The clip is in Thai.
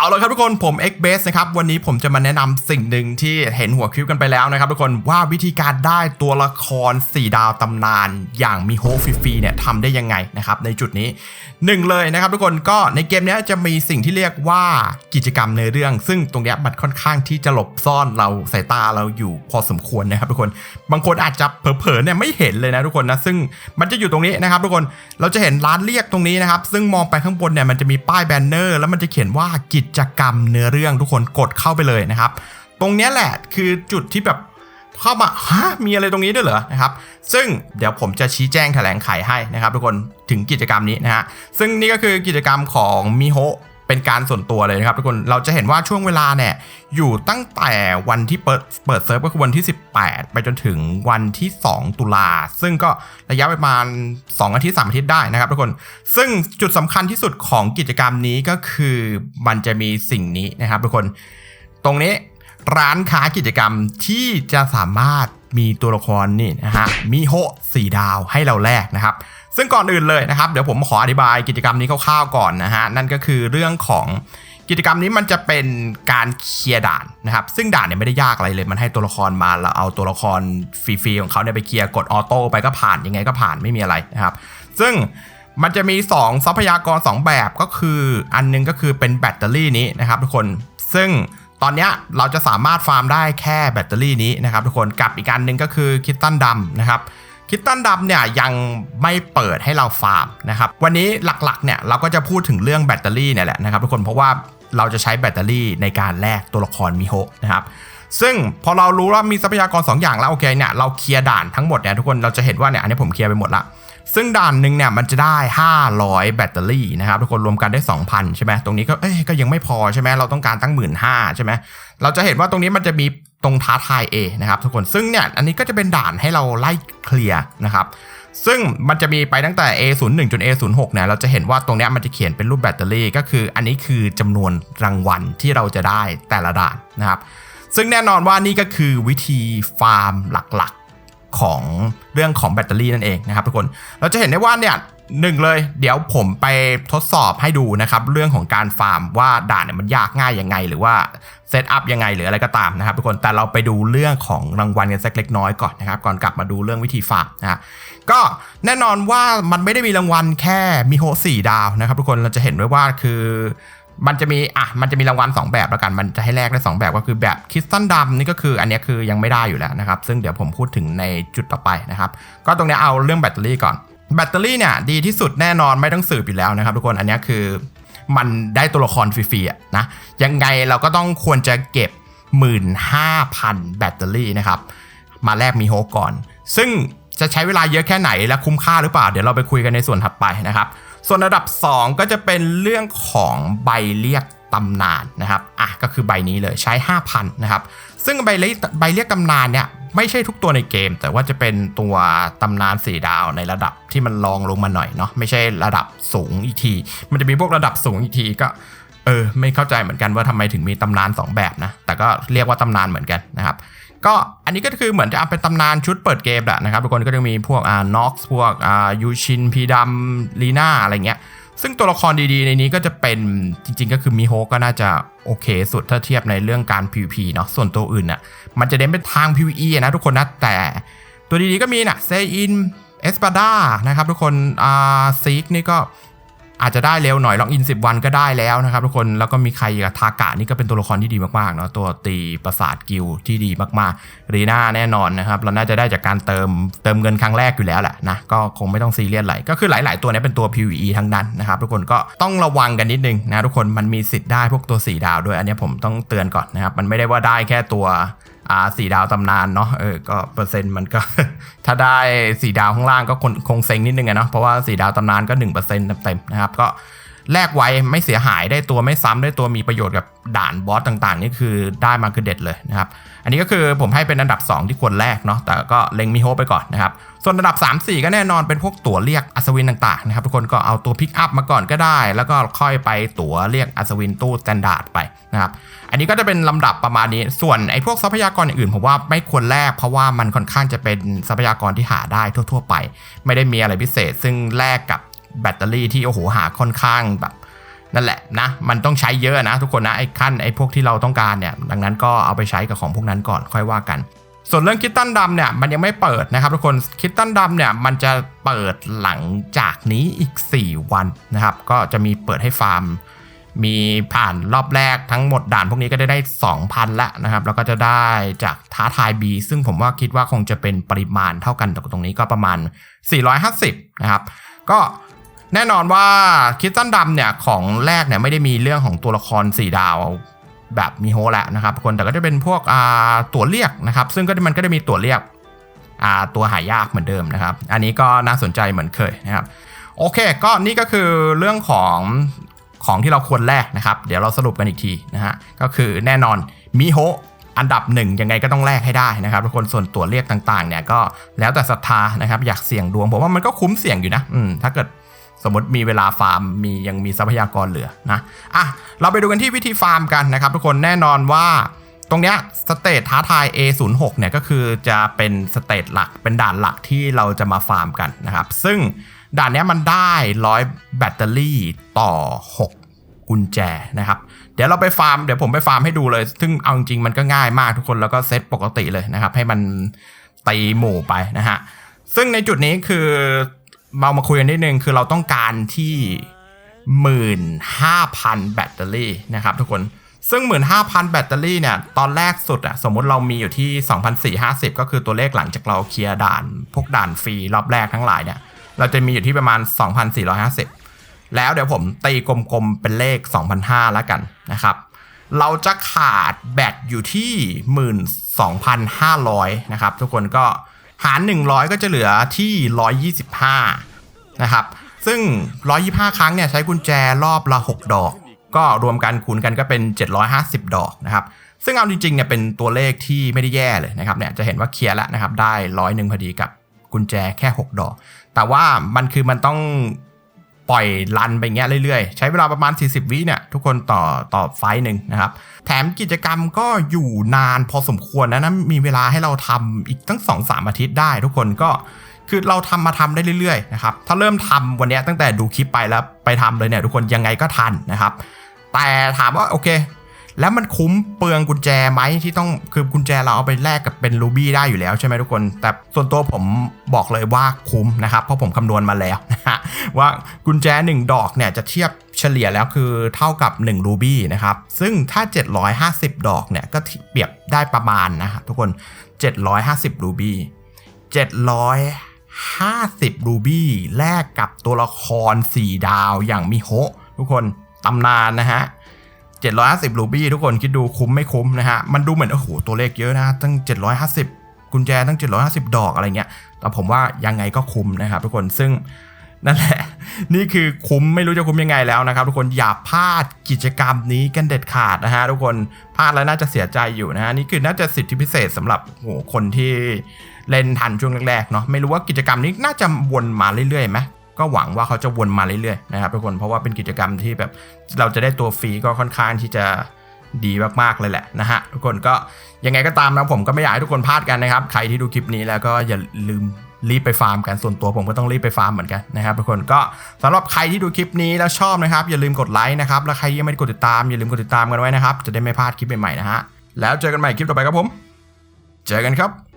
เอาละครับทุกคนผม x b a s e นะครับวันนี้ผมจะมาแนะนำสิ่งหนึ่งที่เห็นหัวคลิปกันไปแล้วนะครับทุกคนว่าวิธีการได้ตัวละคร 4 ดาวตำนาน อย่างมีโฮฟรีๆเนี่ยทำได้ยังไงนะครับในจุดนี้หนึ่งเลยนะครับทุกคนก็ในเกมนี้จะมีสิ่งที่เรียกว่ากิจกรรมในเรื่อง ซึ่งตรงนี้มันค่อนข้างที่จะหลบซ่อนเราสายตาเราอยู่พอสมควรนะครับทุกคนบางคนอาจจะเผลอๆเนี่ยไม่เห็นเลยนะทุกคนนะซึ่งมันจะอยู่ตรงนี้นะครับทุกคนเราจะเห็นร้านเรียกตรงนี้นะครับซึ่งมองไปข้างบนเนี่ยมันจะมีป้ายแบนเนอร์ แล้วมันจะเขียนว่ากิจกรรมเนื้อเรื่องทุกคนกดเข้าไปเลยนะครับ ตรงนี้แหละคือจุดที่แบบเข้ามาฮะมีอะไรตรงนี้ด้วยเหรอนะครับ ซึ่งเดี๋ยวผมจะชี้แจงแถลงไขให้นะครับ ทุกคนถึงกิจกรรมนี้นะฮะซึ่งนี่ก็คือกิจกรรมของมิโฮ เป็นการส่วนตัวเลยนะครับทุกคนเราจะเห็นว่าช่วงเวลาเนี่ยอยู่ตั้งแต่วันที่เปิดเปิดเซิร์ฟก็คือวันที่ 18 ไปจนถึงวันที่ 2 ตุลา ซึ่งก็ระยะประมาณ 2 อาทิตย์ 3 อาทิตย์ได้นะครับทุกคน ซึ่งจุดสำคัญที่สุดของกิจกรรมนี้ก็คือมันจะมีสิ่งนี้นะครับทุกคน ตรงนี้ร้านค้ากิจกรรมที่จะสามารถ มีตัวละครนี่นะฮะมีโฮสี่ดาวให้เราแลกนะครับ ซึ่งก่อนอื่นเลยนะครับ เดี๋ยวผมขออธิบายกิจกรรมนี้คร่าวๆก่อนนะฮะนั่นก็คือเรื่องของกิจกรรมนี้มันจะเป็นการเคลียร์ด่านนะครับ ซึ่งด่านเนี่ยไม่ได้ยากอะไรเลย มันให้ตัวละครมาเราเอาตัวละครฟรีๆของเขาเนี่ยไปเคลียร์กดออโต้ไปก็ผ่านยังไงก็ผ่านไม่มีอะไรนะครับ ซึ่งมันจะมี 2 ทรัพยากร 2 แบบก็คืออันนึงก็คือเป็นแบตเตอรี่นี้นะครับทุกคนซึ่ง ตอนนี้เราจะสามารถฟาร์มได้แค่แบตเตอรี่นี้นะครับทุกคนกับอีกอันหนึ่งก็คือคิตตันดำนะครับคิตตันดำเนี่ยยังไม่เปิดให้เราฟาร์มนะครับวันนี้หลักๆเนี่ยเราก็จะพูดถึงเรื่องแบตเตอรี่เนี่ยแหละนะครับทุกคนเพราะว่าเราจะใช้แบตเตอรี่ในการแลกตัวละครมิโฮนะครับซึ่งพอเรารู้ว่ามีทรัพยากร 2 อย่างแล้วโอเคเนี่ยเราเคลียร์ด่านทั้งหมดเนี่ยทุกคนเราจะเห็นว่าเนี่ยอันนี้ผมเคลียร์ไปหมดละ ซึ่งด่านหนึ่งเนี่ยมันจะได้ 500 แบตเตอรี่นะครับทุกคนรวมกันได้ 2,000 ใช่ไหมตรงนี้ก็เอ้ยก็ยังไม่พอใช่ไหมเราต้องการตั้ง 1 5ื่นใช่ไหมเราจะเห็นว่าตรงนี้มันจะมีตรงท้าทาย A นะครับทุกคนซึ่งเนี่ยอันนี้ก็จะเป็นด่านให้เราไล่เคลียร์นะครับซึ่งมันจะมีไปตั้งแต่ A01 จน A06 เนี่ยเราจะเห็นว่าตรงนี้มันจะเขียนเป็นรูปแบตเตอรี่ ก็คืออันนี้คือจำนวนรางวัลที่เราจะได้แต่ละด่านนะครับซึ่งแน่นอนว่านี่ก็คือวิธีฟาร์มหลัก ของเรื่องของแบตเตอรี่นั่นเองนะครับทุกคน เราจะเห็นได้ว่าเนี่ยหนึ่งเลยเดี๋ยวผมไปทดสอบให้ดูนะครับเรื่องของการฟาร์มว่าด่านเนี่ยมันยากง่ายยังไง หรือว่าเซตอัพยังไงหรืออะไรก็ตามนะครับทุกคนแต่เราไปดูเรื่องของรางวัลกันสักเล็กน้อยก่อนนะครับก่อนกลับมาดูเรื่องวิธีฟาร์มนะก็แน่นอนว่ามันไม่ได้มีรางวัลแค่มีโฮสี่ดาวนะครับทุกคนเราจะเห็นไว้ว่าคือ มันจะมีอะมันจะมีรางวัล2แบบแล้วกันมันจะให้แลกได้2แบบก็คือแบบคริสตัลดำนี่ก็คืออันนี้คือยังไม่ได้อยู่แล้วนะครับ ซึ่งเดี๋ยวผมพูดถึงในจุดต่อไปนะครับ ก็ตรงนี้เอาเรื่องแบตเตอรี่ก่อนแบตเตอรี่เนี่ยดีที่สุดแน่นอนไม่ต้องสืบอยู่แล้วนะครับ ทุกคนอันนี้คือมันได้ตัวละครฟรีๆนะยังไงเราก็ต้องควรจะเก็บ 15,000 แบตเตอรี่นะครับ มาแลกมีโฮก่อน ซึ่งจะใช้เวลาเยอะแค่ไหนและคุ้มค่าหรือเปล่า เดี๋ยวเราไปคุยกันในส่วนถัดไปนะครับ ส่วนระดับ 2 ก็จะเป็นเรื่องของใบเรียกตำนานนะครับอะก็คือใบนี้เลยใช้ 5,000 นะครับ ซึ่งใบเรียกใบเรียกตำนานเนี่ยไม่ใช่ทุกตัวในเกม แต่ว่าจะเป็นตัวตำนาน4ดาวในระดับที่มันลองลงมาหน่อยเนาะไม่ใช่ระดับสูงอีกที มันจะมีพวกระดับสูงอีกทีก็เออไม่เข้าใจเหมือนกันว่าทำไมถึงมีตำนาน 2 แบบนะแต่ก็เรียกว่าตำนานเหมือนกันนะครับ ก็อันนี้ก็คือเหมือนจะเป็นตำนานชุดเปิดเกมแหละนะครับทุกคนก็จะมีพวกอ่าน็อกซ์พวกอ่ายูชินพีดัมลีน่าอะไรเงี้ยซึ่งตัวละครดีๆ ในนี้ก็จะเป็นจริงๆ ก็คือมิโฮก็น่าจะโอเคสุดถ้าเทียบในเรื่องการ PVP เนาะส่วนตัวอื่นน่ะมันจะเน้นเป็นทาง PVE นะทุกคนนะแต่ตัวดีๆก็มีนะเซอินเอสปาดานะครับทุกคนอ่าซีกนี่ก็ อาจจะได้เร็วหน่อยล็อกอิน 10 วันก็ได้แล้วนะครับทุกคนแล้วก็มีใครกับทากะนี่ก็เป็นตัวละครที่ดีมากๆเนาะตัวตีประสาทกิลที่ดีมากๆรีน่าแน่นอนนะครับเราน่าจะได้จากการเติมเติมเงินครั้งแรกอยู่แล้วแหละนะก็คงไม่ต้องซีเรียสอะไรก็คือหลาย ๆ ตัวนี้เป็นตัว PVE ทั้งนั้นนะครับทุกคนก็ต้องระวังกันนิดนึงนะทุกคนมันมีสิทธิ์ได้พวกตัว 4 ดาวด้วยอันนี้ผมต้องเตือนก่อนนะครับมันไม่ได้ว่าได้แค่ตัว อ่าสี่ดาวตำนานเนาะเออก็เปอร์เซ็นต์มันก็ ถ้าได้สี่ดาวข้างล่างก็คงเซ็งนิดนึงอะเนาะเพราะว่าสี่ดาวตำนานก็หนึ่งเปอร์เซ็นต์เต็มๆนะครับก็แลกไว้ไม่เสียหายได้ตัวไม่ซ้ำได้ตัวมีประโยชน์กับด่านบอสต่างๆ นี่คือได้มาคือเด็ดเลยนะครับ อันนี้ก็คือผมให้เป็นอันดับ 2 ที่ควรแลกเนาะแต่ก็เล็งมีโฮปไปก่อนนะครับ ส่วนอันดับ 3 4 ก็แน่นอนเป็นพวกตั๋วเรียกอัศวินต่างๆนะครับทุกคนก็เอาตัวพิกอัพมาก่อนก็ได้ แล้วก็ค่อยไปตั๋วเรียกอัศวินตู้สแตนดาร์ดไป นะครับอันนี้ก็จะเป็นลำดับประมาณนี้ ส่วนไอ้พวกทรัพยากรอื่นผมว่าไม่ควรแลกเพราะว่ามันค่อนข้างจะเป็นทรัพยากรที่หาได้ทั่ว ๆ ไป ไม่ได้มีอะไรพิเศษ ซึ่งแลกกับแบตเตอรี่ที่โอ้โหหาค่อนข้างแบบนั่นแหละนะ มันต้องใช้เยอะนะทุกคนนะไอ้ขั้นไอ้พวกที่เราต้องการเนี่ย ดังนั้นก็เอาไปใช้กับของพวกนั้นก่อนค่อยว่ากัน ส่วนเรื่องคิตตันดำเนี่ยมันยังไม่เปิดนะครับทุกคนคิตตันดำเนี่ยมันจะเปิดหลังจากนี้อีก 4 วันนะครับ ก็จะมีเปิดให้ฟาร์ม มีผ่านรอบแรกทั้งหมดด่านพวกนี้ก็ได้ได้ 2,000ละนะครับ แล้วก็จะได้จากท้าทาย B ซึ่งผมว่าคิดว่าคงจะเป็นปริมาณเท่ากันกับตรงนี้ก็ประมาณ 450 นะครับ ก็แน่นอนว่าคิดตันดำเนี่ยของแรกเนี่ยไม่ได้มีเรื่องของตัวละคร 4 ดาวแบบมีโฮแล้วนะครับคนแต่ก็จะเป็นพวกอาตัวเรียกนะครับ ซึ่งก็มันก็จะมีตัวเรียกอาตัวหายากเหมือนเดิมนะครับ อันนี้ก็น่าสนใจเหมือนเคยนะครับโอเค ก็นี่ก็คือเรื่องของ ของที่เราควรแลกนะครับ เดี๋ยวเราสรุปกันอีกทีนะฮะ ก็คือแน่นอนมิโฮอันดับหนึ่งยังไงก็ต้องแลกให้ได้นะครับทุกคนส่วนตัวเรียกต่างๆเนี่ยก็แล้วแต่ศรัทธานะครับอยากเสี่ยงดวงผมว่ามันก็คุ้มเสี่ยงอยู่นะอืมถ้าเกิดสมมติมีเวลาฟาร์มมียังมีทรัพยากรเหลือนะอะเราไปดูกันที่วิธีฟาร์มกันนะครับทุกคนแน่นอนว่าตรงเนี้ยสเตทท้าทาย A06 เนี่ยก็คือจะเป็นสเตทหลักเป็นด่านหลักที่เราจะมาฟาร์มกันนะครับซึ่ง ด่านนี้มันได้ร้อยแบตเตอรี่ต่อ 6 กุญแจนะครับ เดี๋ยวเราไปฟาร์มเดี๋ยวผมไปฟาร์มให้ดูเลย ซึ่งเอาจริงมันก็ง่ายมากทุกคนแล้วก็เซตปกติเลยนะครับ ให้มันตีหมู่ไปนะฮะ ซึ่งในจุดนี้คือเรามาคุยกันนิดนึงคือเราต้องการที่ 15,000 แบตเตอรี่นะครับทุกคนซึ่ง 15,000 แบตเตอรี่เนี่ย ตอนแรกสุดอะสมมติเรามีอยู่ที่ 2,450 ก็คือตัวเลขหลังจากเราเคลียร์ด่าน พวกด่านฟรีรอบแรกทั้งหลายเนี่ย เราจะมีอยู่ที่ประมาณ 2,450 แล้วเดี๋ยวผมตีกลมๆเป็นเลข 2,500แล้วกันนะครับ เราจะขาดแบตอยู่ที่ 12,500 นะครับ ทุกคนก็หาร 100 ก็จะเหลือที่ 125 นะครับ ซึ่ง 125 ครั้งเนี่ยใช้กุญแจรอบละ 6 ดอก ก็รวมกันคูณกันก็เป็น 750 ดอกนะครับซึ่งเอาจริงๆเนี่ยเป็นตัวเลขที่ไม่ได้แย่เลยนะครับเนี่ยจะเห็นว่าเคลียร์แล้วนะครับได้ร้อยหนึ่งพอดีกับกุญแจแค่ 6 ดอกแต่ว่ามันคือมันต้องปล่อยรันไปเงี้ยเรื่อยๆ ใช้เวลาประมาณ 40 วิเนี่ยทุกคนต่อต่อไฟหนึ่งนะครับ แถมกิจกรรมก็อยู่นานพอสมควรนะนะมีเวลาให้เราทำอีกตั้ง 2-3 อาทิตย์ได้ทุกคนก็คือเราทำมาทำได้เรื่อยๆนะครับ ถ้าเริ่มทำวันนี้ตั้งแต่ดูคลิปไปแล้วไปทำเลยเนี่ยทุกคนยังไงก็ทันนะครับ แต่ถามว่าโอเค แล้วมันคุ้มเปลืองกุญแจไหมที่ต้องคือกุญแจเราเอาไปแลกกับเป็นรูบี้ได้อยู่แล้วใช่ไหมทุกคน แต่ส่วนตัวผมบอกเลยว่าคุ้มนะครับ เพราะผมคำนวณมาแล้วนะฮะว่ากุญแจ 1 ดอกเนี่ยจะเทียบเฉลี่ยแล้วคือเท่ากับ 1 รูบี้นะครับ ซึ่งถ้า 750 ดอกเนี่ยก็เปรียบได้ประมาณนะฮะทุกคน 750 รูบี้750 รูบี้แลกกับตัวละคร 4 ดาวอย่างมิโฮะทุกคนตำนานนะฮะ 750รูบี้ทุกคนคิดดูคุ้มไม่คุ้มนะฮะ มันดูเหมือนโอ้โหตัวเลขเยอะนะตั้ง 750 กุญแจตั้ง 750 ดอกอะไรเงี้ย แต่ผมว่ายังไงก็คุ้มนะครับทุกคนซึ่งนั่นแหละ นี่คือคุ้มไม่รู้จะคุ้มยังไงแล้วนะครับ ทุกคนอย่าพลาดกิจกรรมนี้กันเด็ดขาดนะฮะทุกคนพลาดแล้วน่าจะเสียใจอยู่นะฮะนี่คือน่าจะสิทธิพิเศษสำหรับโอ้โหคนที่เล่นทันช่วงแรกๆเนาะไม่รู้ว่ากิจกรรมนี้น่าจะวนมาเรื่อยๆไหม ก็หวังว่าเขาจะวนมาเรื่อยๆนะครับทุกคนเพราะว่าเป็นกิจกรรมที่แบบเราจะได้ตัวฟรีก็ค่อนข้างที่จะดีมากๆเลยแหละนะฮะทุกคนก็ยังไงก็ตามนะผมก็ไม่อยากให้ทุกคนพลาดกันนะครับ ใครที่ดูคลิปนี้แล้วก็อย่าลืมรีบไปฟาร์มกันส่วนตัวผมก็ต้องรีบไปฟาร์มเหมือนกันนะครับทุกคนก็สำหรับใครที่ดูคลิปนี้แล้วชอบนะครับ อย่าลืมกดไลค์นะครับแล้วใครยังไม่ได้กดติดตามอย่าลืมกดติดตามกันไว้นะครับจะได้ไม่พลาดคลิปใหม่ๆนะฮะแล้วเจอกันใหม่คลิปต่อไปครับผม เจอกันครับ